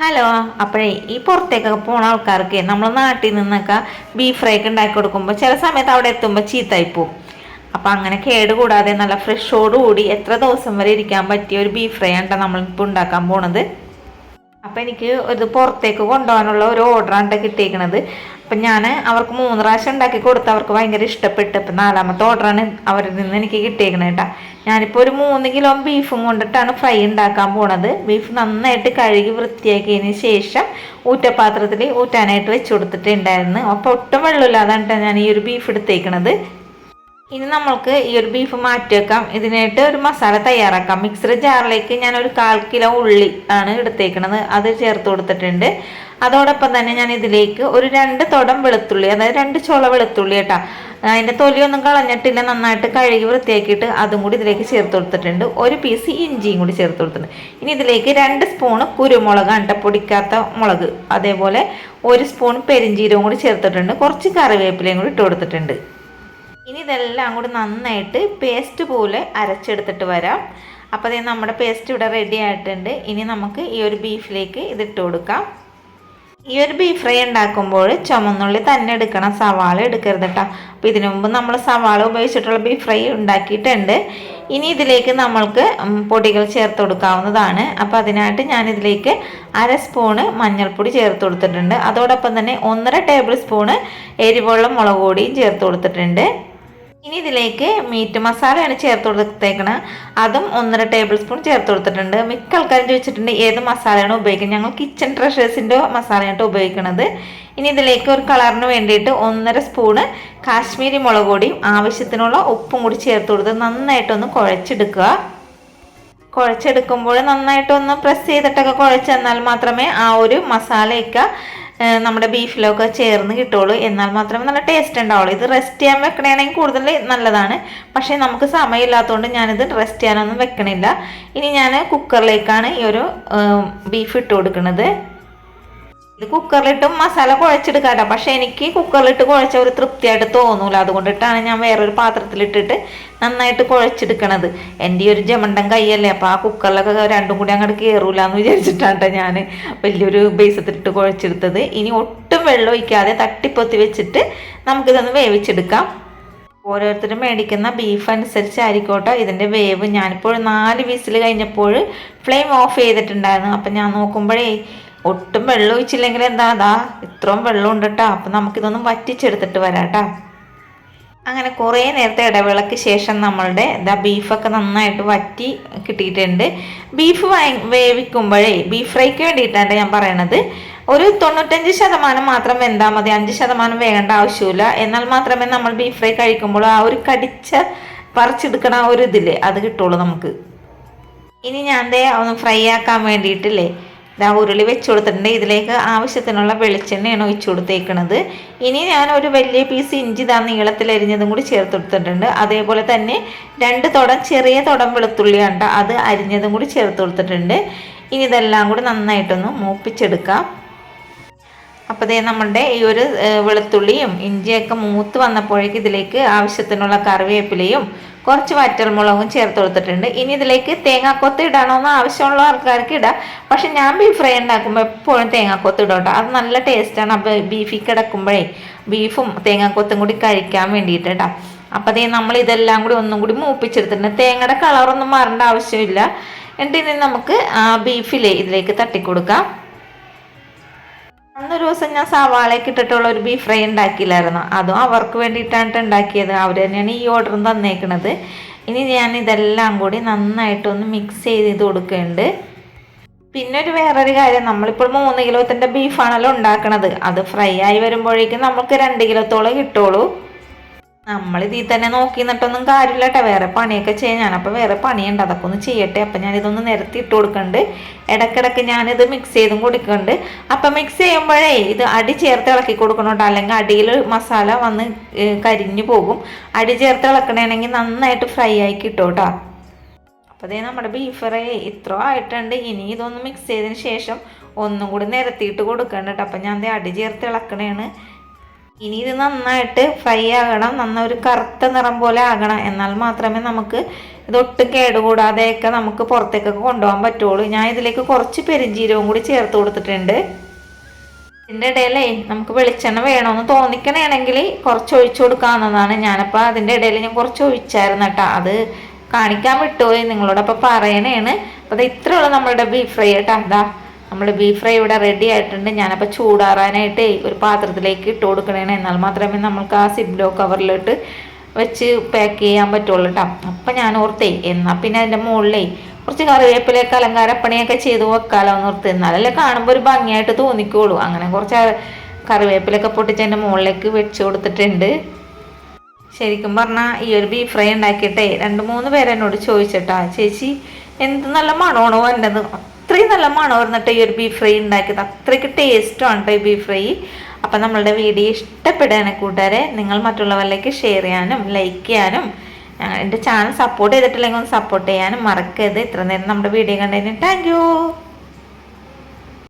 Hello അപ്പോഴേ ഈ പുറത്തേക്കൊക്കെ പോണ ആൾക്കാർക്ക് നമ്മൾ നാട്ടിൽ നിന്നൊക്കെ ബീഫ് ഫ്രൈ ഒക്കെ ഉണ്ടാക്കി കൊടുക്കുമ്പോൾ ചില സമയത്ത് അവിടെ എത്തുമ്പോൾ ചീത്തായി പോവും അപ്പം അങ്ങനെ കേട് കൂടാതെ നല്ല ഫ്രഷോടുകൂടി എത്ര ദിവസം വരെ ഇരിക്കാൻ പറ്റിയ ഒരു ബീഫ് ഫ്രൈ ആണ് നമ്മളിപ്പോൾ ഉണ്ടാക്കാൻ പോണത്? അപ്പം എനിക്ക് ഇത് പുറത്തേക്ക് കൊണ്ടുപോകാനുള്ള ഒരു ഓർഡറാണ് കിട്ടിയേക്കണത്. അപ്പം ഞാൻ അവർക്ക് മൂന്ന് പ്രാവശ്യം ഉണ്ടാക്കി കൊടുത്ത് അവർക്ക് ഭയങ്കര ഇഷ്ടപ്പെട്ട്. ഇപ്പം നാലാമത്തെ ഓർഡറാണ് അവരിൽ നിന്ന് എനിക്ക് കിട്ടിയേക്കണേ കേട്ടോ ഞാനിപ്പോൾ ഒരു മൂന്ന് കിലോ ബീഫും കൊണ്ടിട്ടാണ് ഫ്രൈ ഉണ്ടാക്കാൻ പോണത്. ബീഫ് നന്നായിട്ട് കഴുകി വൃത്തിയാക്കിയതിന് ശേഷം ഊറ്റപാത്രത്തിൽ ഊറ്റാനായിട്ട് വെച്ച് കൊടുത്തിട്ടുണ്ടായിരുന്നു. അപ്പോൾ ഒട്ടും വെള്ളമില്ലാതാണ് ഞാൻ ഈ ഒരു ബീഫ് എടുത്തേക്കണത്. ഇനി നമ്മൾക്ക് ഈ ഒരു ബീഫ് മാറ്റി വെക്കാം. ഇതിനായിട്ട് ഒരു മസാല തയ്യാറാക്കാം. മിക്സർ ജാറിലേക്ക് ഞാൻ ഒരു കാൽ കിലോ ഉള്ളി ആണ് എടുത്തേക്കണത്. അത് ചേർത്ത് കൊടുത്തിട്ടുണ്ട്. അതോടൊപ്പം തന്നെ ഞാൻ ഇതിലേക്ക് ഒരു രണ്ട് തുടം വെളുത്തുള്ളി അതായത് രണ്ട് ചോള വെളുത്തുള്ളി കേട്ടോ. അതിന്റെ തൊലിയൊന്നും കളഞ്ഞിട്ടില്ല. നന്നായിട്ട് കഴുകി വൃത്തിയാക്കിയിട്ട് അതും കൂടി ഇതിലേക്ക് ചേർത്ത് കൊടുത്തിട്ടുണ്ട്. ഒരു പീസ് ഇഞ്ചിയും കൂടി ചേർത്ത് കൊടുത്തിട്ടുണ്ട്. ഇനി ഇതിലേക്ക് രണ്ട് സ്പൂണ് കുരുമുളക് അണ്ട പൊടിക്കാത്ത മുളക്. അതേപോലെ ഒരു സ്പൂൺ പെരിഞ്ചീരവും കൂടി ചേർത്തിട്ടുണ്ട്. കുറച്ച് കറിവേപ്പിലയും കൂടി ഇട്ട് കൊടുത്തിട്ടുണ്ട്. ഇനി ഇതെല്ലാം കൂടി നന്നായിട്ട് പേസ്റ്റ് പോലെ അരച്ചെടുത്തിട്ട് വരാം. അപ്പോൾ അതേ നമ്മുടെ പേസ്റ്റ് ഇവിടെ റെഡി ആയിട്ടുണ്ട്. ഇനി നമുക്ക് ഈ ഒരു ബീഫിലേക്ക് ഇതിട്ട് കൊടുക്കാം. ഈ ഒരു ബീഫ് ഫ്രൈ ഉണ്ടാക്കുമ്പോൾ ചുമന്നുള്ളി തന്നെ എടുക്കണം. സവാള എടുക്കരുത് കേട്ടോ അപ്പോൾ ഇതിനു മുമ്പ് നമ്മൾ സവാള ഉപയോഗിച്ചിട്ടുള്ള ബീഫ് ഫ്രൈ ഉണ്ടാക്കിയിട്ടുണ്ട്. ഇനി ഇതിലേക്ക് നമ്മൾക്ക് പൊടികൾ ചേർത്ത് കൊടുക്കാവുന്നതാണ്. അപ്പോൾ അതിനായിട്ട് ഞാൻ ഇതിലേക്ക് അര സ്പൂണ് മഞ്ഞൾപ്പൊടി ചേർത്ത് കൊടുത്തിട്ടുണ്ട്. അതോടൊപ്പം തന്നെ ഒന്നര ടേബിൾ സ്പൂണ് എരിവുള്ള മുളക് പൊടിയും ചേർത്ത് കൊടുത്തിട്ടുണ്ട്. ഇനി ഇതിലേക്ക് മീറ്റ് മസാലയാണ് ചേർത്ത് കൊടുത്തേക്കണത് അതും ഒന്നര ടേബിൾ സ്പൂൺ ചേർത്ത് കൊടുത്തിട്ടുണ്ട്. മിക്ക ആൾക്കാരും ചോദിച്ചിട്ടുണ്ട് ഏത് മസാലയാണ് ഉപയോഗിക്കുന്നത്. ഞങ്ങൾ കിച്ചൺ ട്രഷേഴ്സിന്റെ മസാലയാണ് ഉപയോഗിക്കുന്നത് ഇനി ഇതിലേക്ക് ഒരു കളറിന് വേണ്ടിയിട്ട് ഒന്നര സ്പൂണ് കാശ്മീരി മുളക് പൊടിയും ആവശ്യത്തിനുള്ള ഉപ്പും കൂടി ചേർത്ത് കൊടുത്ത് നന്നായിട്ടൊന്ന് കുഴച്ചെടുക്കുക. കുഴച്ചെടുക്കുമ്പോൾ നന്നായിട്ടൊന്ന് പ്രസ് ചെയ്തിട്ടൊക്കെ കുഴച്ചെന്നാൽ മാത്രമേ ആ ഒരു മസാലയൊക്കെ നമ്മുടെ ബീഫിലൊക്കെ ചേർന്ന് കിട്ടുള്ളൂ. എന്നാൽ മാത്രമേ നല്ല ടേസ്റ്റ് ഉണ്ടാവുള്ളൂ. ഇത് റെസ്റ്റ് ചെയ്യാൻ വെക്കണമെങ്കിൽ കൂടുതൽ നല്ലതാണ്. പക്ഷേ നമുക്ക് സമയമില്ലാത്തതുകൊണ്ട് ഞാനിത് റെസ്റ്റ് ചെയ്യാനൊന്നും വെക്കണില്ല. ഇനി ഞാൻ കുക്കറിലേക്കാണ് ഈ ഒരു ബീഫ് ഇട്ട് കൊടുക്കുന്നത് ഇത് കുക്കറിലിട്ടും മസാല കുഴച്ചെടുക്കാട്ടോ. പക്ഷെ എനിക്ക് കുക്കറിലിട്ട് കുഴച്ച ഒരു തൃപ്തിയായിട്ട് തോന്നൂല. അതുകൊണ്ടിട്ടാണ് ഞാൻ വേറൊരു പാത്രത്തിലിട്ടിട്ട് നന്നായിട്ട് കുഴച്ചെടുക്കണത്. എന്റെ ഒരു ജമണ്ടൻ കൈയല്ലേ? അപ്പോൾ ആ കുക്കറിലൊക്കെ രണ്ടും കൂടി അങ്ങോട്ട് കയറൂല എന്ന് വിചാരിച്ചിട്ടാണ് ട്ടോ ഞാൻ വലിയൊരു ബേസത്തിലിട്ട് കുഴച്ചെടുത്തത്. ഇനി ഒട്ടും വെള്ളം ഒഴിക്കാതെ തട്ടിപ്പൊത്തി വെച്ചിട്ട് നമുക്കിതൊന്ന് വേവിച്ചെടുക്കാം. ഓരോരുത്തരും മേടിക്കുന്ന ബീഫ് അനുസരിച്ചായിരിക്കോട്ടെ ഇതിന്റെ വേവ്. ഞാനിപ്പോൾ നാല് വിസിൽ കഴിഞ്ഞപ്പോൾ ഫ്ലെയിം ഓഫ് ചെയ്തിട്ടുണ്ടായിരുന്നു. അപ്പം ഞാൻ നോക്കുമ്പോഴേ ഒട്ടും വെള്ളം ഒഴിച്ചില്ലെങ്കിൽ എന്താ അതാ ഇത്രയും വെള്ളം ഉണ്ട് കേട്ടോ അപ്പം നമുക്കിതൊന്നും വറ്റിച്ചെടുത്തിട്ട് വരാം കേട്ടോ അങ്ങനെ കുറേ നേരത്തെ ഇടവേളയ്ക്ക് ശേഷം നമ്മളുടെ ഇതാ ബീഫൊക്കെ നന്നായിട്ട് വറ്റി കിട്ടിയിട്ടുണ്ട്. ബീഫ് വേവിക്കുമ്പോഴേ ബീഫ് ഫ്രൈക്ക് വേണ്ടിയിട്ടാണ് ഞാൻ പറയണത്. ഒരു തൊണ്ണൂറ്റഞ്ച് ശതമാനം മാത്രം വെന്താൽ മതി. അഞ്ച് ശതമാനം വേകേണ്ട ആവശ്യമില്ല. എന്നാൽ മാത്രമേ നമ്മൾ ബീഫ് ഫ്രൈ കഴിക്കുമ്പോൾ ആ ഒരു കടിച്ച പറിച്ചെടുക്കണ ഒരു ഇതില്ലേ അത് കിട്ടുള്ളൂ നമുക്ക്. ഇനി ഞാൻ ദേ ഒന്ന് ഫ്രൈ ആക്കാൻ വേണ്ടിയിട്ടില്ലേ ഇതാ ഉരുളി വെച്ച് കൊടുത്തിട്ടുണ്ട്. ഇതിലേക്ക് ആവശ്യത്തിനുള്ള വെളിച്ചെണ്ണയാണ് ഒഴിച്ചു കൊടുത്തേക്കുന്നത് ഇനി ഞാൻ ഒരു വലിയ പീസ് ഇഞ്ചി ഇതാ നീളത്തിൽ അരിഞ്ഞതും കൂടി ചേർത്ത് കൊടുത്തിട്ടുണ്ട്. അതേപോലെ തന്നെ രണ്ട് തുടം ചെറിയ തുടം വെളുത്തുള്ളി കണ്ട അത് അരിഞ്ഞതും കൂടി ചേർത്ത് കൊടുത്തിട്ടുണ്ട്. ഇനി ഇതെല്ലാം കൂടി നന്നായിട്ടൊന്ന് മൂപ്പിച്ചെടുക്കാം. അപ്പോൾ ദേ നമ്മുടെ ഈ ഒരു വെളുത്തുള്ളിയും ഇഞ്ചിയൊക്കെ മൂത്ത് വന്നപ്പോഴേക്ക് ഇതിലേക്ക് ആവശ്യത്തിനുള്ള കറിവേപ്പിലയും കുറച്ച് വറ്റൽമുളകും ചേർത്ത് കൊടുത്തിട്ടുണ്ട്. ഇനി ഇതിലേക്ക് തേങ്ങാക്കൊത്ത് ഇടണമെന്ന് ആവശ്യമുള്ള ആൾക്കാർക്ക് ഇടാം. പക്ഷെ ഞാൻ ബീഫ് ഫ്രൈ ഉണ്ടാക്കുമ്പോൾ എപ്പോഴും തേങ്ങാക്കൊത്ത് ഇടും കേട്ടോ. അത് നല്ല ടേസ്റ്റാണ് അപ്പോൾ ബീഫിൽ കിടക്കുമ്പോഴേ ബീഫും തേങ്ങാക്കൊത്തും കൂടി കഴിക്കാൻ വേണ്ടിയിട്ട് കേട്ടോ. അപ്പോൾ അതേ നമ്മൾ ഇതെല്ലാം കൂടി ഒന്നും കൂടി മൂപ്പിച്ചെടുത്തിട്ടുണ്ട്. തേങ്ങയുടെ കളറൊന്നും മാറേണ്ട ആവശ്യമില്ല. എന്നിട്ട് ഇനി നമുക്ക് ബീഫിലെ ഇതിലേക്ക് തട്ടിക്കൊടുക്കാം. അന്നൊരു ദിവസം ഞാൻ സവാളയൊക്കെ ഇട്ടിട്ടുള്ള ഒരു ബീഫ് ഫ്രൈ ഉണ്ടാക്കിയില്ലായിരുന്നു? അതും അവർക്ക് വേണ്ടിയിട്ടാണ് ഉണ്ടാക്കിയത്. അവർ തന്നെയാണ് ഈ ഓർഡർ തന്നേക്കണത്. ഇനി ഞാൻ ഇതെല്ലാം കൂടി നന്നായിട്ടൊന്ന് മിക്സ് ചെയ്ത് ഇത് കൊടുക്കുന്നുണ്ട്. പിന്നെ ഒരു വേറൊരു കാര്യം നമ്മളിപ്പോൾ മൂന്ന് കിലോത്തിന്റെ ബീഫാണല്ലോ ഉണ്ടാക്കുന്നത് അത് ഫ്രൈ ആയി വരുമ്പോഴേക്കും നമുക്ക് രണ്ട് കിലോത്തോളം കിട്ടുള്ളൂ. നമ്മൾ ഇതിൽ തന്നെ നോക്കി നിന്നിട്ടൊന്നും കാര്യമില്ല കേട്ടോ. വേറെ പണിയൊക്കെ ചെയ്യാൻ ഞാനപ്പോൾ വേറെ പണിയുണ്ട്. അതൊക്കെ ഒന്ന് ചെയ്യട്ടെ. അപ്പം ഞാനിതൊന്ന് നിരത്തി ഇട്ട് കൊടുക്കുന്നുണ്ട് ഇടയ്ക്കിടയ്ക്ക് ഞാനിത് മിക്സ് ചെയ്തും കൊടുക്കുന്നുണ്ട് അപ്പം മിക്സ് ചെയ്യുമ്പോഴേ ഇത് അടി ചേർത്ത് ഇളക്കി കൊടുക്കണോട്ടോ അല്ലെങ്കിൽ അടിയിൽ മസാല വന്ന് കരിഞ്ഞു പോകും. അടി ചേർത്ത് ഇളക്കണമെങ്കിൽ നന്നായിട്ട് ഫ്രൈ ആയി കിട്ടും അപ്പോൾ അതേ നമ്മുടെ ബീഫ് ഫ്രൈ ഇത്ര ആയിട്ടുണ്ട്. ഇനി ഇതൊന്ന് മിക്സ് ചെയ്തതിന് ശേഷം ഒന്നും കൂടി നിരത്തിയിട്ട് കൊടുക്കണ്ട കേട്ടോ. അപ്പം ഞാൻ ദേ അടി ചേർത്ത് ഇളക്കണേണ്. ഇനി ഇത് നന്നായിട്ട് ഫ്രൈ ആകണം. നന്ന ഒരു കറുത്ത നിറം പോലെ ആകണം. എന്നാൽ മാത്രമേ നമുക്ക് ഇതൊട്ടും കേടുകൂടാതെയൊക്കെ നമുക്ക് പുറത്തേക്കൊക്കെ കൊണ്ടുപോകാൻ പറ്റുള്ളൂ. ഞാൻ ഇതിലേക്ക് കുറച്ച് പെരിഞ്ചീരവും കൂടി ചേർത്ത് കൊടുത്തിട്ടുണ്ട്. ഇതിന്റെ ഇടയിലേ നമുക്ക് വെളിച്ചെണ്ണ വേണമെന്ന് തോന്നിക്കണമെങ്കിൽ കുറച്ച് ഒഴിച്ചു കൊടുക്കാവുന്നതാണ്. ഞാനപ്പോൾ അതിന്റെ ഇടയിൽ ഞാൻ കുറച്ച് ഒഴിച്ചായിരുന്നു കേട്ടോ. അത് കാണിക്കാൻ വിട്ടുപോയി. നിങ്ങളോടൊപ്പം പറയണേണ്. അപ്പോൾ അത് ഇത്രയുള്ള നമ്മളുടെ ബീഫ് ഫ്രൈ കേട്ടോ. അതാ നമ്മുടെ ബീഫ് ഫ്രൈ ഇവിടെ റെഡി ആയിട്ടുണ്ട്. ഞാനപ്പോൾ ചൂടാറാനായിട്ട് ഒരു പാത്രത്തിലേക്ക് ഇട്ട് കൊടുക്കണേണ്. എന്നാൽ മാത്രമേ നമുക്ക് ആ സിബ്ലോ കവറിലിട്ട് വെച്ച് പാക്ക് ചെയ്യാൻ പറ്റുള്ളൂ കേട്ടോ അപ്പം ഞാൻ ഓർത്തേ എന്നാൽ പിന്നെ അതിന്റെ മുകളിലേ കുറച്ച് കറിവേപ്പിലേക്ക് അലങ്കാരപ്പണിയൊക്കെ ചെയ്ത് വെക്കാലോ എന്ന് ഓർത്ത് എന്നാലല്ലേ കാണുമ്പോൾ ഒരു ഭംഗിയായിട്ട് തോന്നിക്കോളൂ. അങ്ങനെ കുറച്ച് കറിവേപ്പിലൊക്കെ പൊട്ടിച്ച് എന്റെ മുകളിലേക്ക് വെച്ച് കൊടുത്തിട്ടുണ്ട്. ശരിക്കും പറഞ്ഞാൽ ഈ ഒരു ബീഫ് ഫ്രൈ ഉണ്ടാക്കിയിട്ടേ രണ്ട് മൂന്ന് പേരെന്നോട് ചോദിച്ചിട്ടാ ചേച്ചി എന്ത് നല്ല മണമാണോ വന്നത് അത്രയും നല്ല മണമായിരുന്നു കേട്ടോ ഈ ഒരു ബീഫ് ഫ്രൈ ഉണ്ടാക്കിയത്. അത്രയ്ക്ക് ടേസ്റ്റുമാണ് കേട്ടോ ഈ ബീഫ് ഫ്രൈ അപ്പം നമ്മളുടെ വീഡിയോ ഇഷ്ടപ്പെടുകയാണ് കൂട്ടുകാരെ നിങ്ങൾ മറ്റുള്ളവരിലേക്ക് ഷെയർ ചെയ്യാനും ലൈക്ക് ചെയ്യാനും എന്റെ ചാനൽ സപ്പോർട്ട് ചെയ്തിട്ടില്ലെങ്കിൽ ഒന്ന് സപ്പോർട്ട് ചെയ്യാനും മറക്കരുത്. ഇത്ര നേരം നമ്മുടെ വീഡിയോ കണ്ടതിന് താങ്ക്